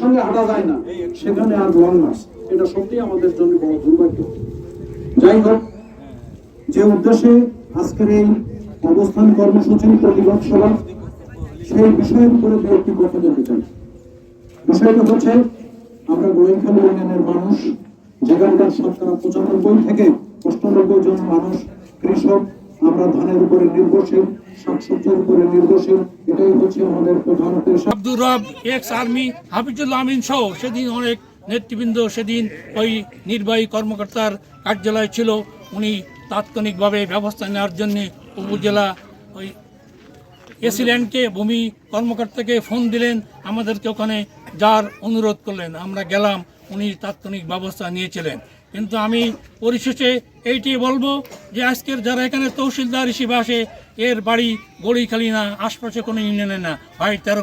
সঙ্গে হাঁটা যায় না, সেখানে আর লং মার্চ এটা সত্যি আমাদের জন্য বড় দুর্ভাগ্য। যাই হোক, যে উদ্দেশ্যে আজকের এই অবস্থান কর্মসূচি প্রতিবাদ সভা, সেই বিষয়ের উপরে দু একটি কথা বলতে চাই। বিষয়টা হচ্ছে, আমরা গোয়েন্দাখালী ইউনিয়নের মানুষ, যেখানকার শতকরা পঁচানব্বই থেকে অষ্টানব্বই জন মানুষ কৃষক আমরা ধানের উপরে নির্ভরশীল শাকসবজির উপরে নির্ভরশীল, এটাই হচ্ছে আমাদের প্রধান পেশা। আব্দুর রব, এক্স আর্মি হাফিজুল্লাহ আমিন সহ সেদিন অনেক নেতৃবৃন্দ সেদিন ওই নির্বাহী কর্মকর্তার কার্যালয় ছিল। উনি তাৎক্ষণিকভাবে ব্যবস্থা নেওয়ার জন্য উপজেলা ওই এসিল্যান্ডকে ভূমি কর্মকর্তাকে ফোন দিলেন। আমাদেরকে ওখানে যার অনুরোধ করলেন। আমরা গেলাম উনি তাৎক্ষণিক ব্যবস্থা নিয়েছিলেন। কিন্তু আমি পরিশেষে এইটি বলব যে আজকের যারা এখানে তহসিলদার হিসেবে আসে, এর বাড়ি গড়ি খালি না, আশপাশে কোনো ইউনিয়নে না। ভাই, তেরো